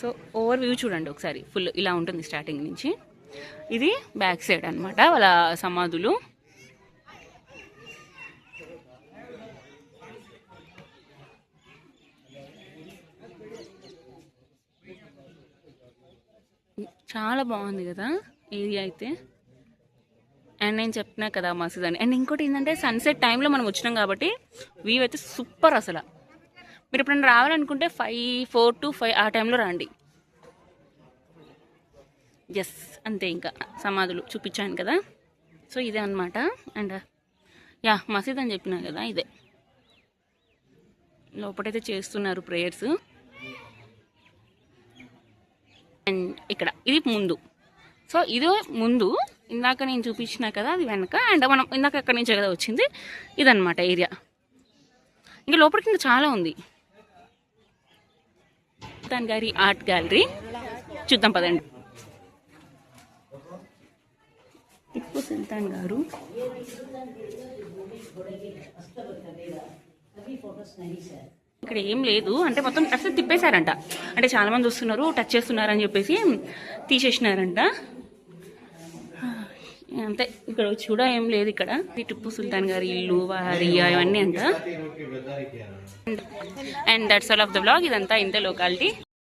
So over view చూడండి ఒకసారి. Full ఇలా ఉంటుంది స్టార్టింగ్ నుంచి. ఇది బ్యాక్ సైడ్ అనమాట వాళ్ళ సమాధులు. చాలా బాగుంది కదా ఏరియా అయితే. అండ్ నేను చెప్పినా కదా మసీద్ అని. అండ్ ఇంకోటి ఏంటంటే సన్సెట్ టైంలో మనం వచ్చినాం కాబట్టి వ్యూ అయితే సూపర్ అసలు. మీరు ఎప్పుడైనా రావాలనుకుంటే ఫైవ్ ఫోర్ టు ఫైవ్ ఆ టైంలో రండి. ఎస్ అంతే ఇంకా. సమాధులు చూపించాను కదా. సో ఇదే అనమాట అండ్ యా మసీద్ అని చెప్పినా కదా ఇదే. లోపటైతే చేస్తున్నారు ప్రేయర్స్. అండ్ ఇక్కడ ఇది ముందు. సో ఇది ముందు ఇందాక నేను చూపించిన కదా అది వెనక. అండ్ మనం ఇందాక ఎక్కడి నుంచే కదా వచ్చింది ఇదనమాట ఏరియా. ఇంకా లోపలికి ఇంకా చాలా ఉంది. సుల్తాన్ గారి ఆర్ట్ గ్యాలరీ. చూద్దాం పదండి. టిప్పు సుల్తాన్ గారు. ఇక్కడ ఏం లేదు. అంటే మొత్తం అసలు తిప్పేశారంట. అంటే చాలా మంది వస్తున్నారు టచ్ చేస్తున్నారు అని చెప్పేసి తీసేసినారంట. అంతే ఇక్కడ చూడ ఏం లేదు ఇక్కడ. టిప్పు సుల్తాన్ గారి ఇల్లు వారి అవన్నీ అంట and that's all of the blog ఇదంతా ఇంతే లోకాలిటీ